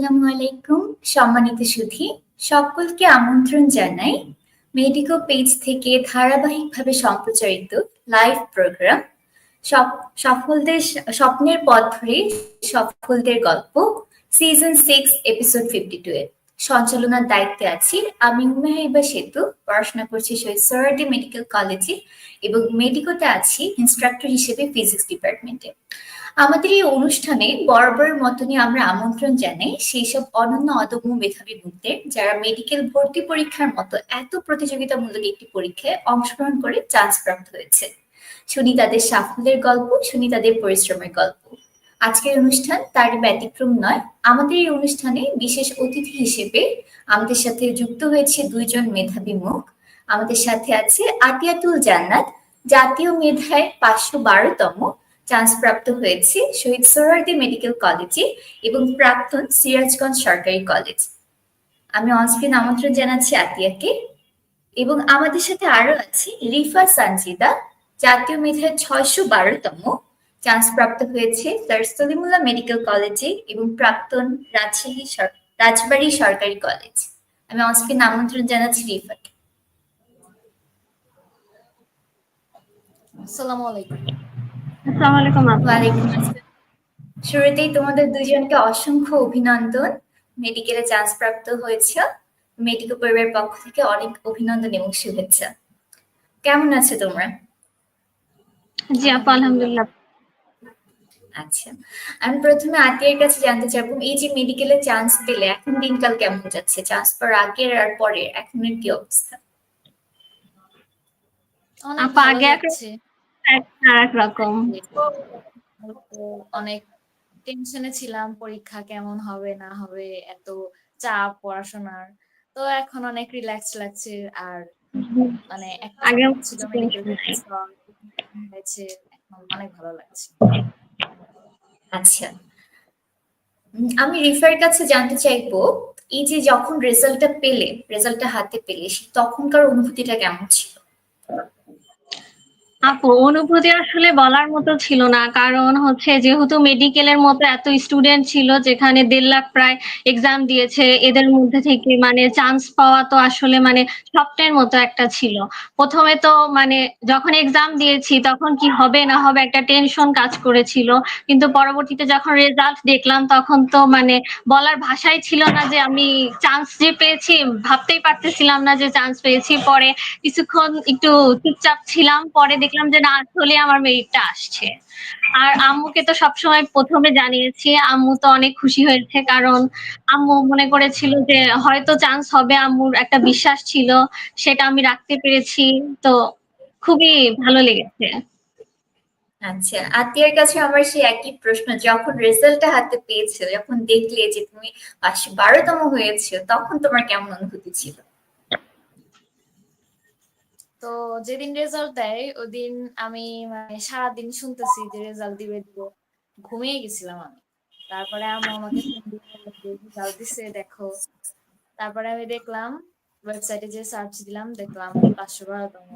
আসসালামু আলাইকুম, সম্মানিত সুধী, সকলকে আমন্ত্রণ জানাই মেডিকো পেজ থেকে ধারাবাহিকভাবে সম্প্রচারিত লাইভ প্রোগ্রাম সফলদের স্বপ্নের পথ ধরে সফলদের গল্প season six episode fifty two এর। সঞ্চালনার দায়িত্বে আছি আমি উমেহাইবা সেতু, পড়াশোনা করছি শহীদ সোহরার্দি মেডিকেল কলেজে এবং মেডিকোতে আছি ইনস্ট্রাক্টর হিসেবে ফিজিক্স ডিপার্টমেন্টে আমাদের এই অনুষ্ঠানে বরাবরের মতনই আমরা আমন্ত্রণ জানাই সেই সব অনন্য অদম্য মেধাবী মুখদের যারা মেডিকেল ভর্তি পরীক্ষার মতো এত প্রতিযোগিতামূলক একটি পরীক্ষায় অংশগ্রহণ করে চান্স প্রাপ্ত হয়েছে। শুনি তাদের সাফল্যের গল্প, শুনি তাদের পরিশ্রমের গল্প। আজকের অনুষ্ঠান তার ব্যতিক্রম নয়, আমাদের এই অনুষ্ঠানে বিশেষ অতিথি হিসেবে আমাদের সাথে যুক্ত হয়েছে দুইজন মেধাবী মুখ। আমাদের সাথে আছে আতিয়াতুল জান্নাত, জাতীয় মেধায় পাঁচশো বারোতম চান্স প্রাপ্ত হয়েছে শহীদ সোহরার্দি মেডিকেল কলেজে এবং প্রাক্তন সিরাজগঞ্জ সরকারি কলেজ। আমি অনস্ক্রিন আমন্ত্রণ জানাচ্ছি আতিয়াকে। এবং আমাদের সাথে আরও আছে রিফা সানজিদা, জাতীয় মেধায় ছয়শো বারোতম চান্স প্রাপ্ত হয়েছে স্যার সলিমুল্লাহ মেডিকেল কলেজে এবং প্রাক্তন রাজশাহী রাজবাড়ী সরকারি কলেজ। আমি অনস্ক্রিন আমন্ত্রণ জানাচ্ছি রিফাকে। আসসালামু আলাইকুম। আসসালামু আলাইকুম ওয়ালাইকুম আসসালাম। শুরুতেই তোমাদের দুজনকে অসংখ্য অভিনন্দন। মেডিকেলে চান্স প্রাপ্ত হয়েছে। মেডিকেল পরিবারের পক্ষ থেকে অনেক অভিনন্দন এবং শুভেচ্ছা। কেমন আছো তোমরা? জি আপু আলহামদুলিল্লাহ। আচ্ছা আমি প্রথমে আতিয়ার কাছে জানতে চাইব এই যে মেডিকেলে চান্স পেলে এখন দিনকাল কেমন যাচ্ছে? চান্স পাওয়ার আগের আর পরে এখনের কি অবস্থা? আপা আগে এক রকম অনেক টেনশনে ছিলাম পরীক্ষা কেমন হবে না হবে এত চাপ পড়াশোনার। তো এখন অনেক রিল্যাক্স লাগছে আর মানে আগে ছিল হয়েছে এখন অনেক ভালো লাগছে। আচ্ছা। আমি রিফার কাছে জানতে চাইব এই যে যখন রেজাল্টটা পেলে রেজাল্টটা হাতে পেলে তখনকার অনুভূতিটা কেমন ছিল? আপু, অনুভূতি আসলে বলার মতো ছিল না। কারণ হচ্ছে যেহেতু মেডিকেলের মতো এত স্টুডেন্ট ছিল যেখানে দেড় লাখ প্রায় এক্সাম দিয়েছে, এদের মধ্যে থেকে মানে চান্স পাওয়া তো আসলে মানে স্বপ্নের মতো একটা ছিল। প্রথমে তো মানে যখন এক্সাম দিয়েছি তখন কি হবে না হবে একটা টেনশন কাজ করেছিল। কিন্তু পরবর্তীতে যখন রেজাল্ট দেখলাম তখন তো মানে বলার ভাষাই ছিল না যে আমি চান্স যে পেয়েছি, ভাবতেই পারতেছিলাম না যে চান্স পেয়েছি। পরে কিছুক্ষণ একটু চুপচাপ ছিলাম, পরে দেখলাম যে না আসলে আমার মেরিটটা আসছে। আর আম্মুকে তো সবসময় প্রথমে জানিয়েছি, আম্মু তো অনেক খুশি হয়েছে কারণ আম্মু মনে করেছিল যে হয়তো চান্স হবে আম্মুর একটা বিশ্বাস ছিল, সেটা আমি রাখতে পেরেছি। তো খুবই ভালো লেগেছে। আচ্ছা আত্মীয়ের কাছে আমার সেই একই প্রশ্ন, যখন রেজাল্টটা হাতে পেয়েছ, যখন দেখলে যে তুমি বারোতম হয়েছো, তখন তোমার কেমন অনুভূতি ছিল? তো যেদিন রেজাল্ট দেয় ওদিন আমি মানে সারাদিন শুনতেছি যে রেজাল্ট দিবে দিব। ঘুমিয়ে গেছিলাম আমি। তারপরে আমার আমাকে রেজাল্ট দিছে দেখো। তারপরে আমি দেখলাম ওয়েবসাইটে যে সার্চ দিলাম দেখলাম পাঁচশো বারোতম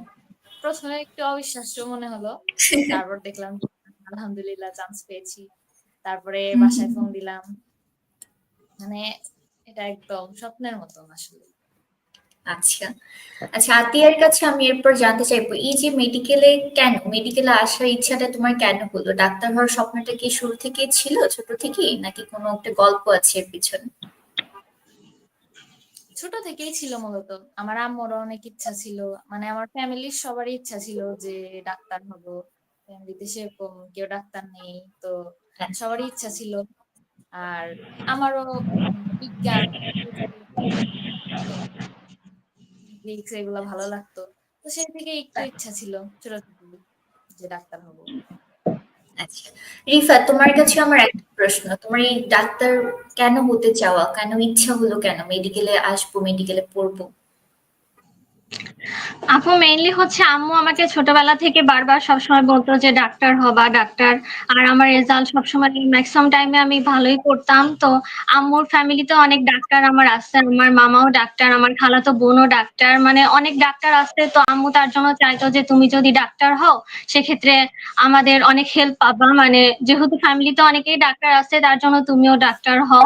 প্রথমে একটু অবিশ্বাস্য মনে হলো। তারপর দেখলাম আলহামদুলিল্লাহ চান্স পেয়েছি। তারপরে বাসায় ফোন দিলাম। মানে এটা একদম স্বপ্নের মতন আসলে। আচ্ছা। আচ্ছা আতিয়ার কাছে আমি এরপর জানতে চাইব এই যে মেডিকেলে কেন মেডিকেলে আসার ইচ্ছাটা তোমার কেন হলো? ডাক্তার হওয়ার স্বপ্নটা কি শুরু থেকে ছিল ছোট থেকেই নাকি কোনো একটা গল্প আছে এর পিছনে? ছোট থেকেই ছিল মূলত। আমার আম্মুর অনেক ইচ্ছা ছিল মানে আমার ফ্যামিলির সবারই ইচ্ছা ছিল যে ডাক্তার হব। ফ্যামিলিতে সেরকম কেউ ডাক্তার নেই তো সবারই ইচ্ছা ছিল। আর আমারও বিজ্ঞান ফিজিক্স এগুলো ভালো লাগতো। তো সেই থেকে একটু ইচ্ছা ছিল ছোট যে ডাক্তার হব। আচ্ছা। রিফা তোমার কাছে আমার একটা প্রশ্ন। তোমার এই ডাক্তার কেন হতে চাওয়া? কেন ইচ্ছা হলো কেন? মেডিকেলে আসব মেডিকেলে পড়ব? আপু মেইনলি হচ্ছে আম্মু আমাকে ছোটবেলা থেকে বারবার সবসময় বলতো যে, ডাক্তার হবা, ডাক্তার। আর আমার রেজাল্ট সবসময় ম্যাক্সিমাম টাইমে আমি ভালোই করতাম। তো আম্মুর ফ্যামিলিতে অনেক ডাক্তার আমার আছে। আমার মামাও ডাক্তার, আমার খালাতো বোনও ডাক্তার। মানে অনেক ডাক্তার আছে। তো আম্মু তার জন্য চাইতো যে, তুমি যদি ডাক্তার হও, সেক্ষেত্রে আমাদের অনেক হেল্প পাবা। মানে যেহেতু ফ্যামিলিতে অনেকেই ডাক্তার আছে, তার জন্য তুমিও ডাক্তার হও।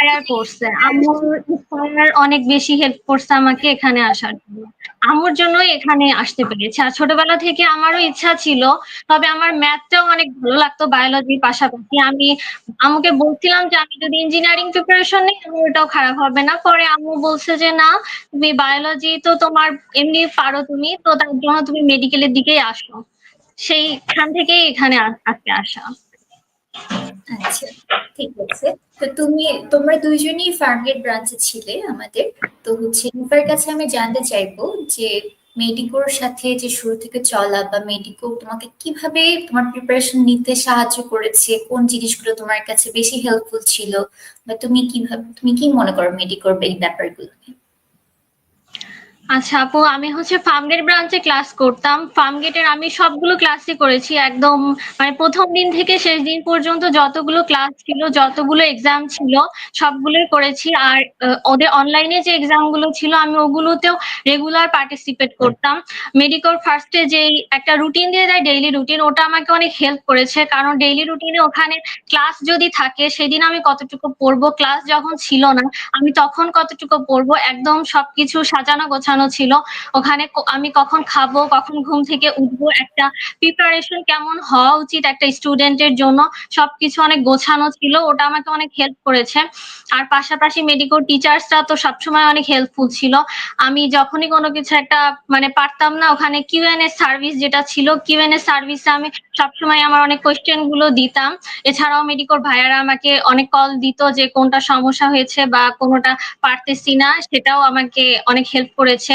ইন্সপায়ার করছে। আম্মুর ইন্সপায়ার অনেক বেশি হেল্প করছে আমাকে এখানে আসার জন্য। আম্মুর জন্যই এখানে আসতে পেরেছি। আর ছোটবেলা থেকে আমারও ইচ্ছা ছিল, তবে আমার ম্যাথটাও অনেক ভালো লাগতো বায়োলজির পাশাপাশি। আমি আম্মুকে বলছিলাম যে, আমি যদি ইঞ্জিনিয়ারিং প্রিপারেশন নিই আমার ওটাও খারাপ হবে না। পরে আম্মু বলছে যে, না, তুমি বায়োলজি তো তোমার এমনি পারো তুমি, তো তার জন্য তুমি মেডিকেলের দিকেই আসো। সেইখান থেকেই এখানে আজকে আসা। আচ্ছা ঠিক আছে। তো তুমি, তোমরা দুইজনই ফার্মগেট ব্রাঞ্চে ছিলে আমাদের। তো হচ্ছে রূপার কাছে আমি জানতে চাইব যে মেডিকোর সাথে যে শুরু থেকে চলা বা মেডিকো তোমাকে কীভাবে তোমার প্রিপারেশন নিতে সাহায্য করেছে? কোন জিনিসগুলো তোমার কাছে বেশি হেল্পফুল ছিল? বা তুমি কীভাবে, তুমি কি মনে করো মেডিকোর এই ব্যাপারগুলো নিয়ে? আচ্ছা আপু, আমি হচ্ছে ফার্মগেট ব্রাঞ্চে ক্লাস করতাম। ফার্মগেটের আমি সবগুলো ক্লাসই করেছি একদম মানে প্রথম দিন থেকে শেষ দিন পর্যন্ত যতগুলো ক্লাস ছিল, যতগুলো এক্সাম ছিল, সবগুলোই করেছি। আর ওদের অনলাইনে যে এক্সামগুলো ছিল, আমি ওগুলোতেও রেগুলার পার্টিসিপেট করতাম। মেডিকেল ফার্স্টে যেই একটা রুটিন দিয়ে দেয় ডেইলি রুটিন ওটা আমাকে অনেক হেল্প করেছে। কারণ ডেইলি রুটিনে ওখানে ক্লাস যদি থাকে, সেদিন আমি কতটুকু পড়ব? ক্লাস যখন ছিল না, আমি তখন কতটুকু পড়ব? একদম সবকিছু সাজানো গোছানো ছিল। ওখানে আমি কখন খাব, কখন ঘুম থেকে উঠবো, একটা প্রিপারেশন কেমন হওয়া উচিত একটা স্টুডেন্টের জন্য, সবকিছু অনেক গোছানো ছিল, ওটা আমাকে অনেক হেল্প করেছে। আর পাশাপাশি মেডিকেল টিচার্সরা তো সবসময় অনেক হেল্পফুল ছিল। আমি যখনই কোনো কিছু একটা মানে পারতাম না, ওখানে কিউএনএ সার্ভিস যেটা ছিল কিউএনএ সার্ভিসে আমি সবসময় আমার অনেক কোয়েশ্চেনগুলো দিতাম। এছাড়াও মেডিকেল ভাইয়ারা আমাকে অনেক কল দিত যে কোনটা সমস্যা হয়েছে বা কোনোটা পারতেছি না, সেটাও আমাকে অনেক হেল্প করেছে।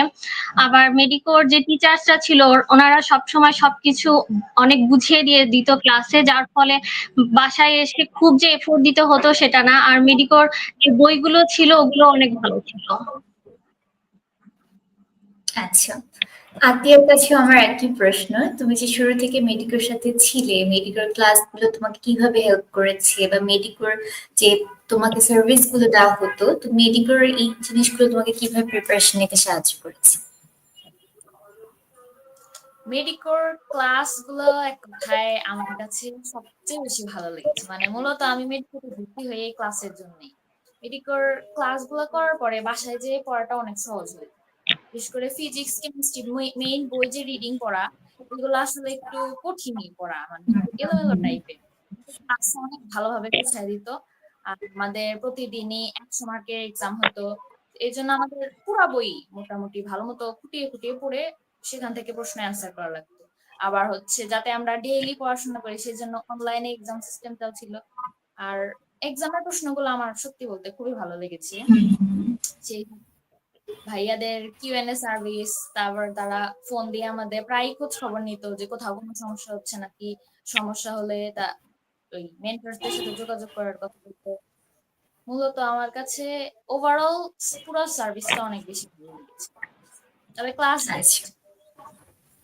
আবার মেডিকোর যে টিচার্সরা ছিল ওনারা সবসময় সবকিছু অনেক বুঝিয়ে দিয়ে দিত ক্লাসে যার ফলে বাসায় এসে খুব যে এফোর্ট দিতে হতো সেটা না। আর মেডিকোর যে বইগুলো ছিল, ওগুলো অনেক ভালো ছিল। আচ্ছা। আত্মীয়র কাছে আমার একই প্রশ্ন, তুমি যে শুরু থেকে মেডিকোর সাথে ছিলে মেডিকোর ক্লাসগুলো তোমাকে কীভাবে হেল্প করেছে বা মেডিকোর যে তোমাকে সার্ভিসগুলো দেওয়া হতো, তো মেডিকোর এই জিনিসগুলো তোমাকে কীভাবে প্রিপারেশন নিতে সাহায্য করেছে? মেডিকোর ক্লাসগুলো এক কথায় আমার কাছে সবচেয়ে বেশি ভালো লেগেছে। মানে মূলত আমি মেডিকোরে ভর্তি হয়ে এই ক্লাসের জন্যই। মেডিকোর ক্লাসগুলো করার পরে বাসায় যেয়ে পড়াটা অনেক সহজ হয় বিশেষ করে ফিজিক্স কেমিস্ট্রি মেইন বই যে রিডিং পড়া এগুলো আসলে একটু কঠিনই পড়া মানে এলোমেলো টাইপের ক্লাসে অনেক ভালোভাবে বুঝাই দিত। আমাদের প্রতিদিনই একশো মার্কের এক্সাম হতো। এই জন্য আমাদের পুরা বই মোটামুটি ভালো মতো খুঁটিয়ে খুঁটিয়ে পড়ে সেখান থেকে প্রশ্ন অ্যান্সার করা লাগতো। আবার হচ্ছে যাতে আমরা ডেইলি পড়াশোনা করি সেই জন্য অনলাইনে এক্সাম সিস্টেমটাও ছিল। আর এক্সামের প্রশ্নগুলো আমার সত্যি বলতে খুবই ভালো লেগেছে। সেই ভাইয়াদের কিউএনএ সার্ভিস তারপর তারা ফোন দিয়ে আমাদের প্রায় খোঁজ খবর নিত যে কোথাও কোনো সমস্যা হচ্ছে নাকি, সমস্যা হলে তা ওই মেন্টরদের সাথে যোগাযোগ করার কথা বলতো। মূলত আমার কাছে ওভারঅল পুরো সার্ভিসটা অনেক বেশি ভালো লেগেছে। তবে ক্লাস আচ্ছা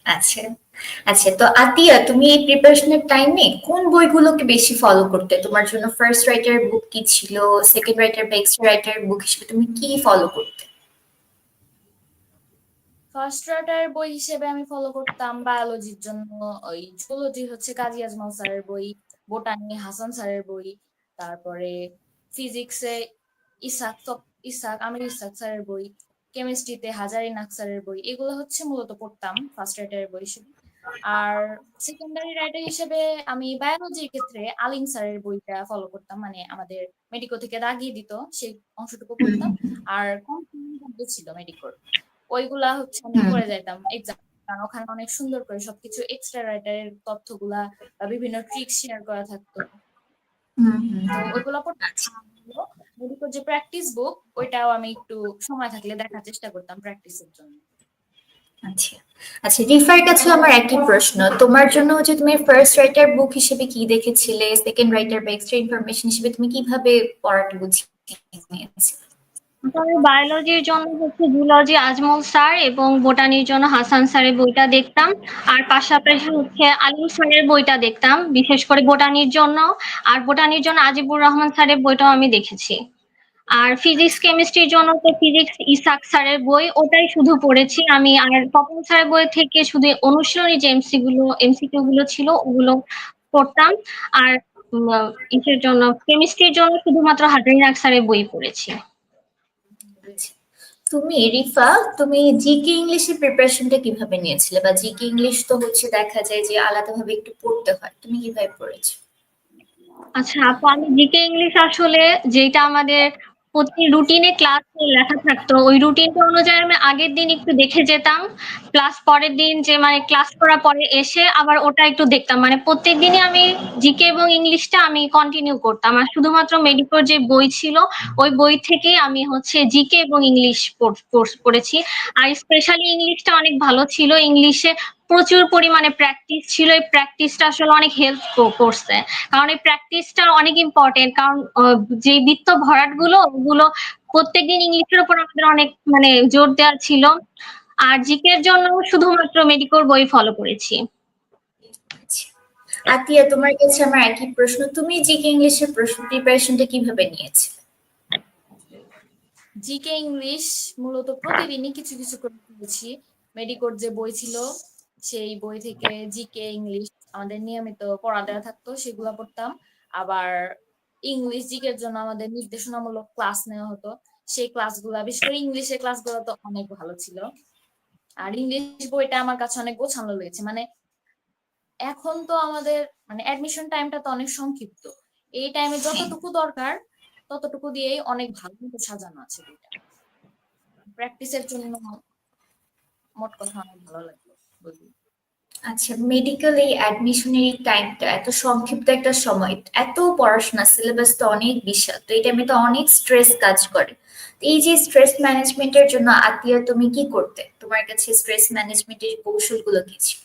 আচ্ছা আচ্ছা তো আতিয়া, তুমি এই প্রিপারেশনের টাইমে কোন বইগুলোকে বেশি ফলো করতে? তোমার জন্য ফার্স্ট রাইটার বুক কি ছিল সেকেন্ড রাইটার বা এক্সট্রা রাইটার বুক হিসেবে তুমি কি ফলো করতে? ফার্স্ট রাইটার বই হিসেবে আমি ফলো করতাম বায়োলজির জন্য। ওই জুলজি হচ্ছে কাজী আজমাল স্যারের বই বোটানি হাসান স্যারের বই, তারপরে ফিজিক্সে ইসাক ইসাক আমির ইসাক স্যারের বই কেমিস্ট্রিতে হাজারি নাক স্যারের বই, এগুলো হচ্ছে মূলত পড়তাম ফার্স্ট রাইটারের বই হিসেবে। আর সেকেন্ডারি রাইটার হিসেবে আমি বায়োলজির ক্ষেত্রে আলিম স্যারের বইটা ফলো করতাম মানে আমাদের মেডিকো থেকে দাগিয়ে দিত, সেই অংশটুকু পড়তাম। আর কম ছিল মেডিকোর ওইগুলা হচ্ছে আমি। পড়ে যাইতাম এক্সাম কারণ ওখানে অনেক সুন্দর করে সবকিছু এক্সট্রা রাইটারের তথ্যগুলা বা বিভিন্ন ট্রিক শেয়ার করা থাকতো। ওইগুলা পড়তে যে প্র্যাকটিস বুক ওইটাও আমি একটু সময় থাকলে দেখার চেষ্টা করতাম প্র্যাকটিসের জন্য। আচ্ছা। আচ্ছা রিফার কাছে আমার একই প্রশ্ন। তোমার জন্য হচ্ছে তুমি ফার্স্ট রাইটার বুক হিসেবে কি দেখেছিলে? সেকেন্ড রাইটার বা এক্সট্রা ইনফরমেশন হিসেবে তুমি কীভাবে পড়াটা বুঝিয়ে নিয়েছিলে? বায়োলজির জন্য হচ্ছে জুলজি আজমল স্যার এবং বোটানির জন্য হাসান স্যারের বইটা দেখতাম। আর পাশাপাশি হচ্ছে আলিম স্যারের বইটা দেখতাম, বিশেষ করে বোটানির জন্য। আর বোটানির জন্য আজিবুর রহমান স্যারের বইটাও আমি দেখেছি। আর ফিজিক্স কেমিস্ট্রির জন্য তো ফিজিক্স ইসাক স্যারের বই, ওটাই শুধু পড়েছি আমি। আর তপন স্যারের বই থেকে শুধু অনুশীলনী যে এমসি গুলো এমসিকিউ গুলো ছিল, ওগুলো পড়তাম। আর ইসের জন্য কেমিস্ট্রির জন্য শুধুমাত্র হাজারিনাক স্যারের বই পড়েছি। আচ্ছা। তুমি রিফা, তুমি জিকে ইংলিশের প্রিপারেশনটা কীভাবে নিয়েছিলে? বা জিকে ইংলিশ তো হচ্ছে দেখা যায় যে আলাদাভাবে একটু পড়তে হয়। তুমি কীভাবে পড়েছো? আচ্ছা আপু, আমি জিকে ইংলিশ আসলে যেটা আমাদের প্রতি রুটিনে ক্লাস লেখা থাকতো। ওই রুটিনটা অনুযায়ী আমি আগের দিন একটু দেখে যেতাম। প্লাস পরের দিন যে মানে ক্লাস করার পরে এসে আবার ওটা একটু দেখতাম। মানে প্রত্যেক দিনই আমি জিকে এবং ইংলিশটা আমি কন্টিনিউ করতাম। আর শুধুমাত্র মেডিকোর যে বই ছিল, ওই বই থেকেই আমি হচ্ছে জিকে এবং ইংলিশ পড়েছি। আর স্পেশালি ইংলিশটা অনেক ভালো ছিল। ইংলিশে প্রচুর পরিমাণে প্র্যাকটিস ছিল। এই প্র্যাকটিসটা আসলে অনেক হেল্প করছে। কারণ এই প্র্যাকটিসটা অনেক ইম্পর্টেন্ট কারণ যে বৃত্ত ভরাটগুলো ওগুলো প্রত্যেকদিন ইংলিশের উপর আমাদের অনেক মানে জোর দেওয়া ছিল। আর জিকের জন্য শুধুমাত্র মেডিকোর বই ফলো করেছি। আচ্ছা। আতিয়া তোমার কাছে আমার একই প্রশ্ন। তুমি জিকে ইংলিশের প্রশ্ন প্রিপারেশনটা কীভাবে নিয়েছিলে? জিকে ইংলিশ মূলত প্রতিদিনই কিছু কিছু করে পড়েছি মেডিকোর যে বই ছিল সেই বই থেকে জিকে ইংলিশ আমাদের নিয়মিত পড়া দেওয়া থাকতো, সেগুলো পড়তাম। আবার ইংলিশ জিকের জন্য আমাদের নির্দেশনামূলক ক্লাস নেওয়া হতো। সেই ক্লাসগুলো বিশেষ করে ইংলিশের ক্লাসগুলো তো অনেক ভালো ছিল। আর ইংলিশ বইটা আমার কাছে অনেক গোছানো লেগেছে। মানে এখন তো আমাদের মানে অ্যাডমিশন টাইমটা তো অনেক সংক্ষিপ্ত। এই টাইমে যতটুকু দরকার, ততটুকু দিয়েই অনেক ভালো মতো সাজানো আছে বইটা। প্র্যাকটিসের জন্য মোট কথা অনেক ভালো লাগল বলবি আচ্ছা মেডিকেল এই অ্যাডমিশনের এই টাইমটা এত সংক্ষিপ্ত একটা সময় এত পড়াশোনা সিলেবাস তো অনেক বিশাল তো এই টাইমে তো অনেক স্ট্রেস কাজ করে। তো এই যে স্ট্রেস ম্যানেজমেন্টের জন্য আতিয়া তুমি কি করতে? তোমার কাছে স্ট্রেস ম্যানেজমেন্টের কৌশলগুলো কি ছিল?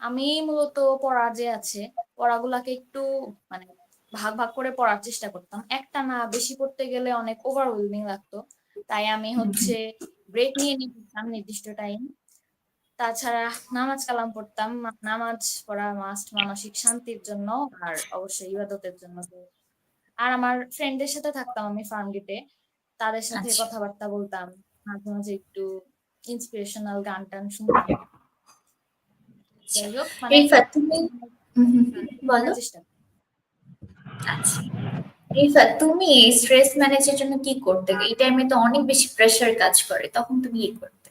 আমি মূলত পড়া যে আছে পড়াগুলাকে একটু মানে ভাগ ভাগ করে পড়ার চেষ্টা করতাম। একটা না বেশি পড়তে গেলে অনেক ওভারওয়েলমিং লাগতো। তাই আমি হচ্ছে ব্রেক নিয়ে নিতাম নির্দিষ্ট টাইম তাছাড়া নামাজ কালাম পড়তাম। নামাজ পড়া মাস্ট মানসিক শান্তির জন্য আর অবশ্যই ইবাদতের জন্য। আর আমার ফ্রেন্ডের সাথে থাকতাম আমি ফার্ম গেটে তাদের সাথে আচ্ছা। কথাবার্তা বলতাম। মাঝে মাঝে একটু ইন্সপিরেশনাল গান টান শুনতাম। যাই হোক মানে চেষ্টা আচ্ছা। রিফা তুমি স্ট্রেস ম্যানেজের জন্য কি করতে? এই টাইমে তো অনেক বেশি কাজ করে, তখন তুমি কি করতে?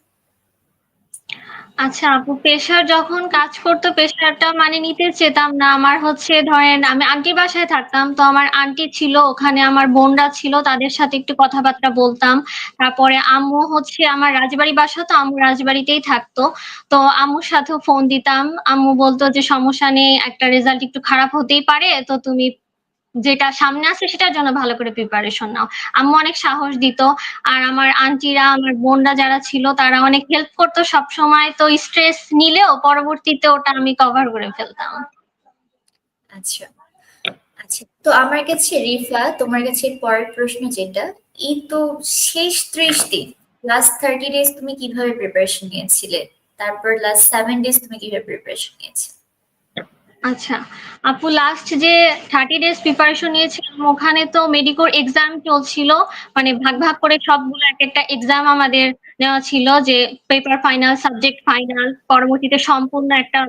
আচ্ছা আপু প্রেশার যখন কাজ করতো প্রেশারটা মানে নিতে চেতাম না। আমার হচ্ছে ধরেন, আমি আন্টির বাসায় থাকতাম, তো আমার আন্টি ছিল, ওখানে আমার বোনরা ছিল, তাদের সাথে একটু কথাবার্তা বলতাম। তারপরে আম্মু হচ্ছে আমার রাজবাড়ি বাসা, তো আম্মু রাজবাড়িতেই থাকতো। তো আম্মুর সাথেও ফোন দিতাম। আম্মু বলতো যে, সমস্যা নেই, একটা রেজাল্ট একটু খারাপ হতেই পারে, তো তুমি যেটা সামনে আছে সেটার জন্য ভালো করে প্রিপারেশন নাও। আম্মু অনেক সাহস দিত, আর আমার আন্টিরা, আমার বোনরা যারা ছিল, তারা অনেক হেল্প করতো সব সময় তো স্ট্রেস নিলেও পরবর্তীতে ওটা আমি কভার করে ফেলতাম। আচ্ছা। আচ্ছা তো আমার কাছে রিফা, তোমার কাছে পরের প্রশ্ন যেটা, এই তো শেষ ত্রিশ দিন লাস্ট থার্টি ডেজ তুমি কীভাবে প্রিপারেশন নিয়েছিলে? তারপর লাস্ট সেভেন ডেজ তুমি কীভাবে প্রিপারেশন নিয়েছিলে? আচ্ছা আপু লাস্ট যে থার্টি ডেজ প্রিপারেশন নিয়েছিলাম, ওখানে তো মেডিকোর এক্সাম চলছিল মানে ভাগ ভাগ করে সবগুলো এক একটা এক্সাম আমাদের নেওয়া ছিল যে পেপার ফাইনাল সাবজেক্ট ফাইনাল পরবর্তীতে সম্পূর্ণ একটা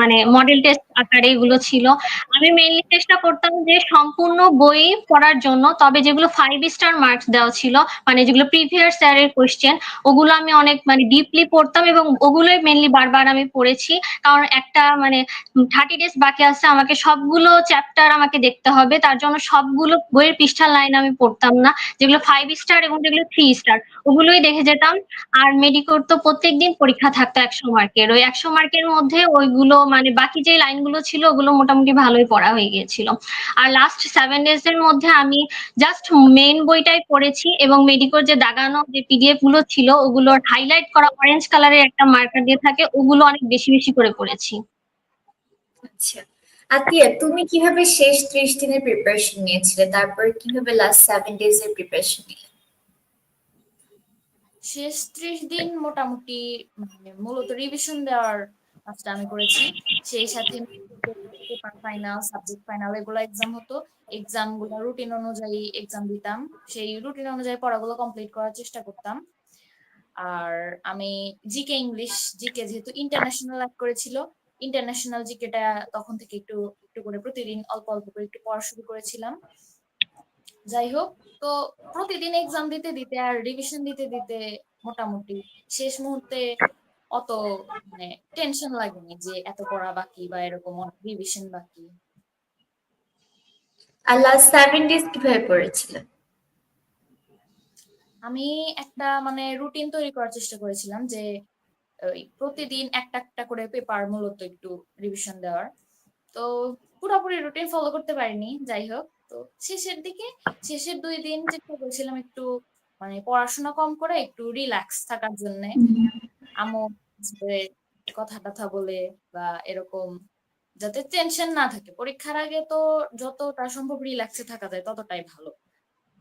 মানে মডেল টেস্ট আকারে এগুলো ছিল। আমি মেইনলি চেষ্টা করতাম যে সম্পূর্ণ বই পড়ার জন্য, তবে যেগুলো ফাইভ স্টার মার্কস দেওয়া ছিল মানে যেগুলো প্রিভিয়াস ইয়ারের কোয়েশ্চেন ওগুলো আমি অনেক মানে ডিপলি পড়তাম এবং ওগুলোই মেইনলি বারবার আমি পড়েছি। কারণ একটা মানে থার্টি ডেজ বাকি আছে, আমাকে সবগুলো চ্যাপ্টার আমাকে দেখতে হবে, তার জন্য সবগুলো বইয়ের পৃষ্ঠার লাইন আমি পড়তাম না। যেগুলো ফাইভ স্টার এবং যেগুলো থ্রি স্টার ওগুলোই দেখে যেতাম। আর মেডিকোর তো প্রত্যেকদিন পরীক্ষা থাকতো একশো মার্কের ওই একশো মার্কের মধ্যে ওইগুলো মানে বাকি যে লাইনগুলো ছিল, ওগুলো মোটামুটি ভালোই পড়া হয়ে গিয়েছিল। আর লাস্ট সেভেন ডেজ এর মধ্যে আমি জাস্ট মেইন বইটাই পড়েছি এবং মেডিকোর যে দাগানো যে পিডিএফগুলো ছিল, ওগুলোর হাইলাইট করা অরেঞ্জ কালারের একটা মার্কার দিয়ে থাকে, ওগুলো অনেক বেশি বেশি করে পড়েছি। আচ্ছা। আতিয়া, তুমি কীভাবে শেষ ত্রিশ দিনের প্রিপারেশন নিয়েছিলে? তারপর কীভাবে লাস্ট সেভেন ডেজ এর প্রিপারেশন নিলে? শেষ ত্রিশ দিন মোটামুটি মানে মূলত রিভিশন দেওয়ার কাজটা আমি করেছি। সেই সাথে পেপার ফাইনাল সাবজেক্ট ফাইনাল এগুলো এক্সাম হতো। এক্সামগুলো রুটিন অনুযায়ী এক্সাম দিতাম। সেই রুটিন অনুযায়ী পড়াগুলো কমপ্লিট করার চেষ্টা করতাম। আর আমি জিকে ইংলিশ জিকে যেহেতু ইন্টারন্যাশনাল অ্যাড করেছিল ইন্টারন্যাশনাল জিকেটা তখন থেকে একটু একটু করে প্রতিদিন অল্প অল্প করে একটু পড়া শুরু করেছিলাম। যাই হোক তো প্রতিদিন এক্সাম দিতে দিতে আর রিভিশন দিতে দিতে মোটামুটি শেষ মুহূর্তে অত মানে টেনশন লাগেনি যে এত পড়া বাকি বা এরকম রিভিশন বাকি। আর লাস্ট সেভেন ডেজ কীভাবে পড়েছিলে? আমি একটা মানে রুটিন তৈরি করার চেষ্টা করেছিলাম যে প্রতিদিন একটা একটা করে পেপার মূলত একটু রিভিশন দেওয়ার। তো পুরোপুরি রুটিন ফলো করতে পারিনি যাই হোক। তো শেষের দিকে শেষের দুই দিন চেষ্টা করেছিলাম একটু মানে পড়াশোনা কম করে একটু রিল্যাক্স থাকার জন্য আমও যে কথা টথা বলে বা এরকম যাতে টেনশন না থাকে। পরীক্ষার আগে তো যতটা সম্ভব রিল্যাক্সে থাকা যায় ততটাই ভালো।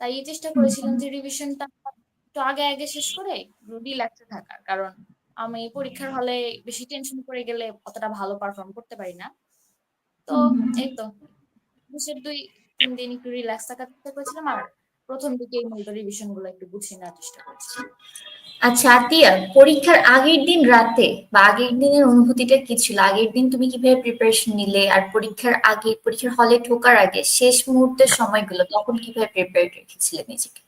তাই এই চেষ্টা করেছিলাম যে রিভিশনটা একটু আগে আগে শেষ করে রিল্যাক্সে থাকার। কারণ আমি পরীক্ষার হলে বেশি টেনশন করে গেলে অতটা ভালো পারফর্ম করতে পারি না। তো এই তো। শেষের দুই তিন দিন একটু রিল্যাক্স থাকার চেষ্টা করেছিলাম আর প্রথম দিকে মূলত রিভিশনগুলো একটু গুছিয়ে নেওয়ার চেষ্টা করেছিলাম আচ্ছা আতিয়া পরীক্ষার আগের দিন রাতে বা আগের দিনের অনুভূতিটা কি ছিল? আগের দিন তুমি কীভাবে প্রিপারেশন নিলে? আর পরীক্ষার আগে পরীক্ষার হলে ঢোকার আগে শেষ মুহূর্তের সময়গুলো তখন কীভাবে প্রিপেয়ার রেখেছিলে নিজেকে?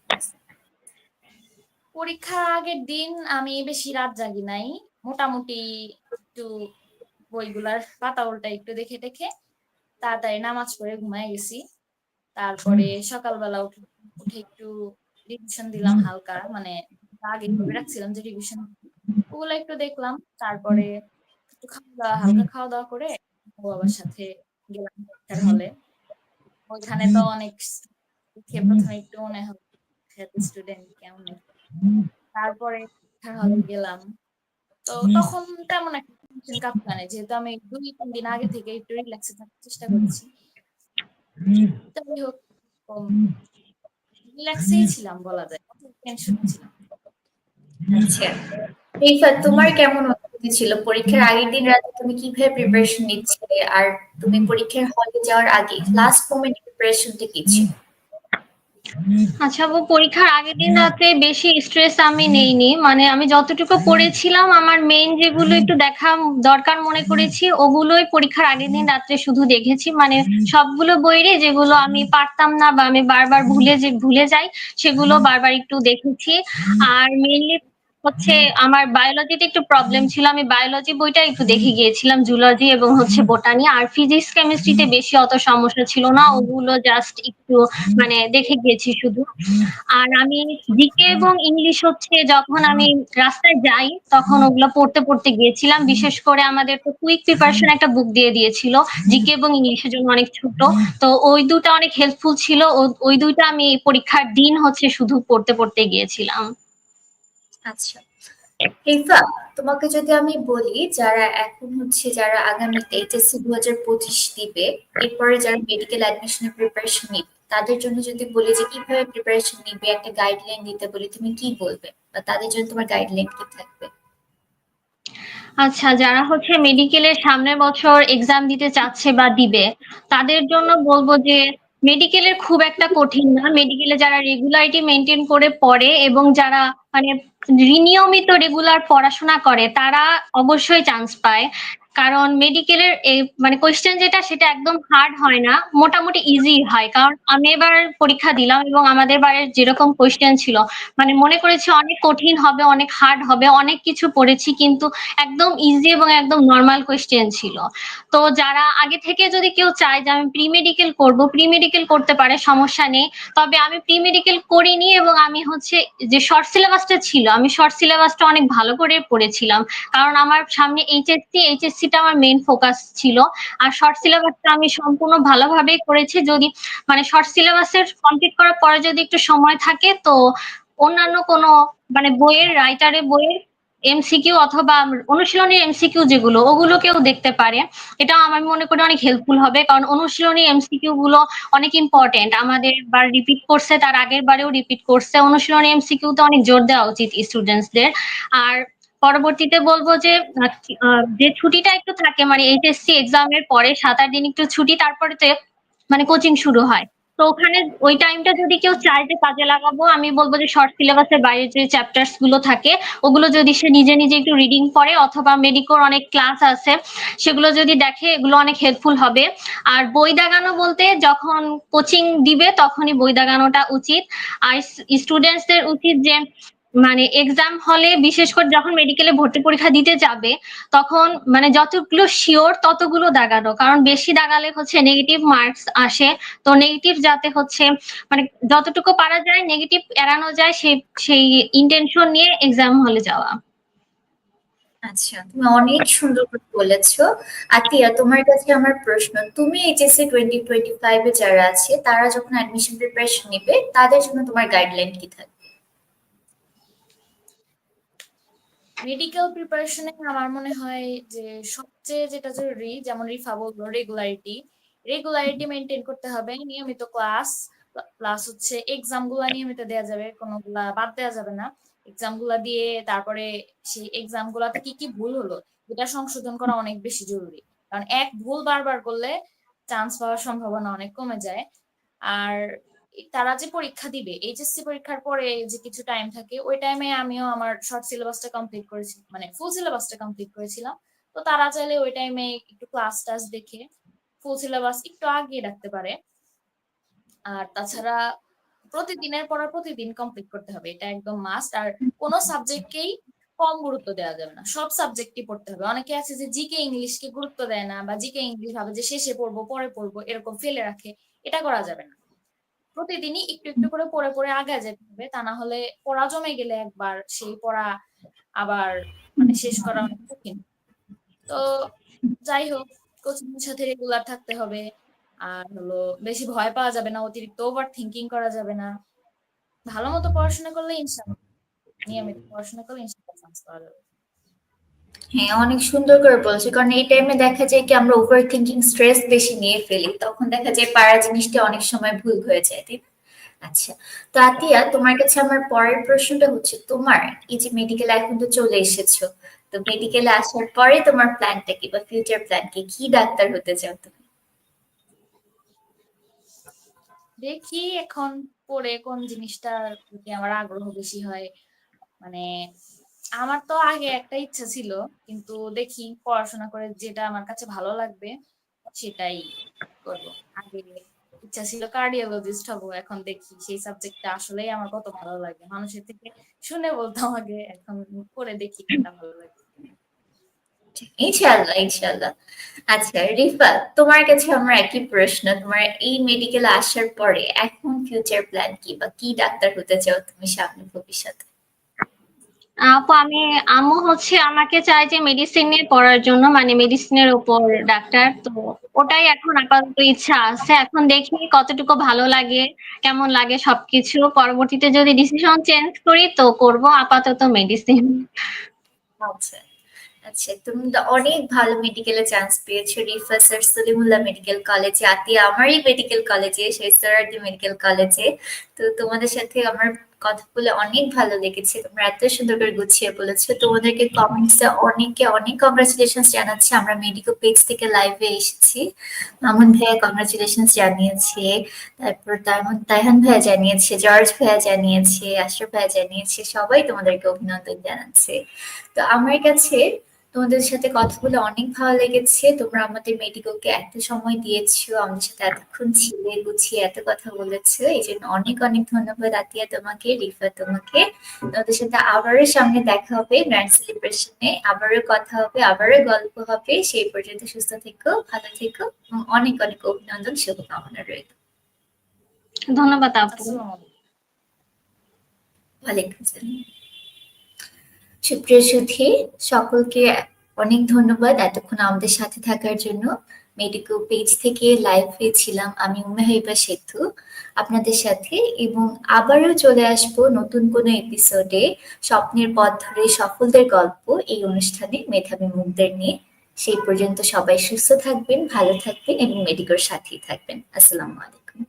পরীক্ষার আগের দিন আমি বেশি রাত জাগি নাই। মোটামুটি একটু বইগুলার পাতা উল্টা একটু দেখে দেখে তাড়াতাড়ি নামাজ পড়ে ঘুমায় গেছি। তারপরে সকালবেলা উঠে একটু রিভিশন দিলাম হালকা মানে আগে ভেবে রাখছিলাম যে রিভিশন ওগুলো একটু দেখলাম, তারপরে একটু খাওয়া দাওয়া, হালকা খাওয়া দাওয়া করে বাবার সাথে গেলাম হলে ওইখানে তো অনেক দেখে প্রথমে একটু মনে হলো স্টুডেন্ট, কেমন? তারপরে হলে গেলাম। তো তখন তেমন একটা টেনশন কাজ যেহেতু আমি দুই তিন দিন আগে থেকে একটু রিল্যাক্সে থাকার চেষ্টা করেছি। যাই হোক রিল্যাক্সেই ছিলাম বলা যায়। টেনশন ছিলাম। আচ্ছা তোমার কেমন অনুভূতি ছিল? পরীক্ষার আগের দিন রাতে তুমি কীভাবে প্রিপারেশন নিচ্ছিলে? আর তুমি পরীক্ষার হলে যাওয়ার আগে লাস্ট মোমেন্ট প্রিপারেশনটা কি ছিল? আচ্ছা ও পরীক্ষার আগের দিন রাতে বেশি স্ট্রেস আমি নেইনি। মানে আমি যতটুকু পড়েছিলাম আমার মেইন যেগুলো একটু দেখা দরকার মনে করেছি, ওগুলোই পরীক্ষার আগের দিন রাত্রে শুধু দেখেছি। মানে সবগুলো বইরে যেগুলো আমি পারতাম না বা আমি বারবার ভুলে যে, ভুলে যাই, সেগুলো বারবার একটু দেখেছি। আর মেইনলি হচ্ছে আমার বায়োলজিতে একটু প্রবলেম ছিল। আমি বায়োলজি বইটা একটু দেখে গিয়েছিলাম জুলজি এবং হচ্ছে বোটানি আর ফিজিক্স কেমিস্ট্রিতে বেশি অত সমস্যা ছিল না, ওগুলো জাস্ট একটু মানে দেখে গিয়েছি শুধু। আর আমি জিকে এবং ইংলিশ হচ্ছে যখন আমি রাস্তায় যাই, তখন ওগুলো পড়তে পড়তে গিয়েছিলাম। বিশেষ করে আমাদের তো কুইক প্রিপারেশন একটা বুক দিয়ে দিয়েছিল জিকে এবং ইংলিশের জন্য অনেক ছোট। তো ওই দুটা অনেক হেল্পফুল ছিল। ওই দুইটা আমি পরীক্ষার দিন হচ্ছে শুধু পড়তে পড়তে গিয়েছিলাম। আচ্ছা। রিফা তোমাকে যদি আমি বলি, যারা এখন হচ্ছে যারা আগামীতে এইচএসসি দু হাজার পঁচিশ দিবে, এরপরে যারা মেডিকেল অ্যাডমিশনের প্রিপারেশন নিবে, তাদের জন্য যদি বলি যে, কীভাবে প্রিপারেশন নিবে, একটা গাইডলাইন দিতে বলি, তুমি কি বলবে? বা তাদের জন্য তোমার গাইডলাইন কি থাকবে? আচ্ছা যারা হচ্ছে মেডিকেলের সামনের বছর এক্সাম দিতে চাচ্ছে বা দিবে, তাদের জন্য বলব যে মেডিকেলের খুব একটা কঠিন না। মেডিকেলে যারা রেগুলারিটি মেনটেন করে পড়ে এবং যারা মানে নিয়মিত রেগুলার পড়াশোনা করে, তারা অবশ্যই চান্স পায়। কারণ মেডিকেলের মানে কোয়েশ্চেন যেটা, সেটা একদম হার্ড হয় না। মোটামুটি ইজি হয়। কারণ আমি এবার পরীক্ষা দিলাম এবং আমাদের বারের যেরকম কোয়েশ্চেন ছিল মানে মনে করেছি অনেক কঠিন হবে, অনেক হার্ড হবে, অনেক কিছু পড়েছি, কিন্তু একদম ইজি এবং একদম নর্মাল কোয়েশ্চেন ছিল। তো যারা আগে থেকে যদি কেউ চায় যে আমি প্রি মেডিকেল করব প্রি মেডিকেল করতে পারে, সমস্যা নেই। তবে আমি প্রি মেডিকেল করিনি এবং আমি হচ্ছে যে শর্ট সিলেবাসটা ছিল, আমি শর্ট সিলেবাসটা অনেক ভালো করে পড়েছিলাম। কারণ আমার সামনে এইচএসসি এইচএসসিটা আমার মেইন ফোকাস ছিল। আর শর্ট সিলেবাসটা আমি সম্পূর্ণ ভালোভাবেই করেছি। যদি মানে শর্ট সিলেবাসের কমপ্লিট করার পরে যদি একটু সময় থাকে, তো অন্যান্য কোনো মানে বইয়ের রাইটারের বইয়ের এমসিকিউ অথবা অনুশীলনী এমসিকিউ যেগুলো, ওগুলোকেও দেখতে পারে। এটা আমার মনে করি অনেক হেল্পফুল হবে। কারণ অনুশীলনী এমসিকিউ গুলো অনেক ইম্পর্টেন্ট আমাদের বার রিপিট করছে তার আগের বারেও রিপিট করছে অনুশীলনী এমসিকিউ তে অনেক জোর দেওয়া উচিত স্টুডেন্টসদের আর পরবর্তীতে বলব যে যে ছুটিটা একটু থাকে মানে এইচএসসি এক্সামের পরে সাত আট দিন একটু ছুটি তারপরে তো মানে কোচিং শুরু হয়। তো ওখানে ওই টাইমটা যদি কেউ চায় যে কাজে লাগাবো, আমি বলব যে শর্ট সিলেবাসের বাইরে যে চ্যাপ্টার্সগুলো থাকে, ওগুলো যদি সে নিজে নিজে একটু রিডিং করে, অথবা মেডিকোর অনেক ক্লাস আছে, সেগুলো যদি দেখে, এগুলো অনেক হেল্পফুল হবে। আর বই দাগানো বলতে যখন কোচিং দিবে, তখনই বই দাগানোটা উচিত। আর স্টুডেন্টসদের উচিত যে মানে এক্সাম হলে বিশেষ করে যখন মেডিকেলে ভর্তি পরীক্ষা দিতে যাবে, তখন মানে যতগুলো শিওর ততগুলো দাগানো। কারণ বেশি দাগালে হচ্ছে নেগেটিভ মার্কস আসে। তো নেগেটিভ যাতে হচ্ছে মানে যতটুকু পারা যায় নেগেটিভ এড়ানো যায় সেই সেই ইন্টেনশন নিয়ে এক্সাম হলে যাওয়া। আচ্ছা তুমি অনেক সুন্দর করে বলেছ। আতিয়া, তোমার কাছে আমার প্রশ্ন, তুমি এইচএসসি টোয়েন্টি টোয়েন্টি ফাইভে যারা আছে, তারা যখন অ্যাডমিশন প্রিপারেশন নেবে, তাদের জন্য তোমার গাইডলাইন কি থাকবে? মেডিকেল প্রিপারেশনে আমার মনে হয় যে সবচেয়ে যেটা জরুরি, যেমন রিফা বলল রেগুলারিটি রেগুলারিটি মেনটেন করতে হবে। নিয়মিত ক্লাস প্লাস হচ্ছে এক্সামগুলা নিয়মিত দেওয়া যাবে, কোনোগুলা বাদ দেওয়া যাবে না। এক্সামগুলা দিয়ে তারপরে সেই এক্সাম গুলাতে কি কি ভুল হলো, এটা সংশোধন করা অনেক বেশি জরুরি। কারণ এক ভুল বারবার করলে চান্স পাওয়ার সম্ভাবনা অনেক কমে যায়। আর তারা যে পরীক্ষা দিবে এইচএসসি পরীক্ষার পরে যে কিছু টাইম থাকে, ওই টাইমে আমিও আমার শর্ট সিলেবাসটা কমপ্লিট করেছি মানে ফুল সিলেবাসটা কমপ্লিট করেছিলাম। তো তারা চাইলে ওই টাইমে একটু ক্লাস টাস দেখে ফুল সিলেবাস একটু আগিয়ে রাখতে পারে। আর তাছাড়া প্রতিদিনের পড়া প্রতিদিন কমপ্লিট করতে হবে, এটা একদম মাস্ট আর কোনো সাবজেক্টকেই কম গুরুত্ব দেওয়া যাবে না, সব সাবজেক্টই পড়তে হবে। অনেকে আছে যে জিকে ইংলিশকে গুরুত্ব দেয় না, বা জিকে ইংলিশ ভাবে যে শেষে পড়ব, পরে পড়ব, এরকম ফেলে রাখে, এটা করা যাবে না। প্রতিদিনই একটু একটু করে পড়ে পড়ে আগে যেতে হবে। তা না হলে পড়া জমে গেলে একবার সেই পড়া আবার মানে শেষ করা অনেক কঠিন। তো যাই হোক কোচিং এর সাথে রেগুলার থাকতে হবে। আর হলো বেশি ভয় পাওয়া যাবে না, অতিরিক্ত ওভার থিঙ্কিং করা যাবে না। ভালো মতো পড়াশোনা করলে ইনশাল্লাহ নিয়মিত পড়াশোনা করলে ইনশাল্লাহ চান্স পাওয়া যাবে। হ্যাঁ অনেক সুন্দর করে বলছো। কারণ এই টাইমে দেখা যায় কি, আমরা ওভার থিঙ্কিং স্ট্রেস বেশি নিয়ে ফেলি। তখন দেখা যায় পাড়া জিনিসটা অনেক সময় ভুল হয়ে যায়, তাই আচ্ছা তো আতিয়া, তোমার কাছে আমার পরের প্রশ্নটা হচ্ছে, তোমার এই যে মেডিকেল এখন তো চলে এসেছ, তো মেডিকেলে আসার পরে তোমার প্ল্যানটা কি বা ফিউচার প্ল্যান কি কি ডাক্তার হতে চাও তুমি? দেখি এখন পড়ে কোন জিনিসটার প্রতি আমার আগ্রহ বেশি হয়। মানে আমার তো আগে একটা ইচ্ছা ছিল, কিন্তু দেখি পড়াশোনা করে যেটা আমার কাছে ভালো লাগবে সেটাই করব। আগে ইচ্ছা ছিল কার্ডিওলজিস্ট হব, এখন দেখি সেই সাবজেক্টটা আসলেই আমার কত ভালো লাগে। মানুষের থেকে শুনে বলতাম আগে এখন করে দেখি কোনটা ভালো লাগে। ইনশাল্লাহ ইনশাল্লাহ আচ্ছা রিফা, তোমার কাছে আমার একই প্রশ্ন, তোমার এই মেডিকেলে আসার পরে এখন ফিউচার প্ল্যান কি বা কি ডাক্তার হতে চাও তুমি সামনে ভবিষ্যতে? আপু, আমি, আম্মু হচ্ছে আমাকে চাই যে মেডিসিন নিয়ে পড়ার জন্য মানে মেডিসিনের উপর ডাক্তার। তো ওটাই এখন আপাতত ইচ্ছা আছে। এখন দেখি কতটুকু ভালো লাগে, কেমন লাগে সবকিছু। পরবর্তীতে যদি ডিসিশন চেঞ্জ করি, তো করব আপাতত মেডিসিন আচ্ছা। আচ্ছা তুমি তো অনেক ভালো মেডিকেলে চান্স পেয়েছ। রিফা স্যার সলিমুল্লাহ মেডিকেল কলেজে আতিয়া আমারই মেডিকেল কলেজে সেই মেডিকেল কলেজে তো তোমাদের সাথে আমার কথা বলে অনেক ভালো লেগেছে। তোমরা এত সুন্দর করে গুছিয়ে বলেছ। তোমাদেরকে কমেন্টসে অনেকে, অনেক কংগ্রাচুলেশন জানাচ্ছি। আমরা মেডিকো পেজ থেকে লাইভে এসেছি। মামুন ভাইয়া কংগ্রাচুলেশন জানিয়েছে। তারপর তাইহান ভাইয়া জানিয়েছে, জর্জ ভাইয়া জানিয়েছে, আশরাফ ভাইয়া জানিয়েছে, সবাই তোমাদেরকে অভিনন্দন জানাচ্ছে। তো আমার কাছে তোমাদের সাথে কথা বলে অনেক ভালো লেগেছে। তোমরা আমাদের মেডিকেলকে এত সময় দিয়েছ আমাদের সাথে এতক্ষণ ছিলে গুছিয়ে এত কথা বলেছ। এই জন্য অনেক অনেক ধন্যবাদ আতিয়া তোমাকে রিফা তোমাকে। তোমাদের সাথে আবারও সামনে দেখা হবে গ্র্যান্ড সেলিব্রেশনে আবারও কথা হবে আবারও গল্প হবে। সেই পর্যন্ত সুস্থ থেকো ভালো থেকো এবং অনেক অনেক অভিনন্দন শুভকামনা রইল। ধন্যবাদ আপু। ওয়ালাইকুম আসসালাম। সুপ্রিয় সুধী, সকলকে অনেক ধন্যবাদ এতক্ষণ আমাদের সাথে থাকার জন্য। মেডিকো পেজ থেকে লাইভ ছিলাম আমি উমেহাইবা সেতু আপনাদের সাথে এবং আবারও চলে আসব নতুন কোনো এপিসোডে স্বপ্নের পথ ধরে সফলদের গল্প এই অনুষ্ঠানে মেধাবী মুখদের নিয়ে। সেই পর্যন্ত সবাই সুস্থ থাকবেন, ভালো থাকবেন এবং মেডিকোর সাথেই থাকবেন। আসসালামু আলাইকুম।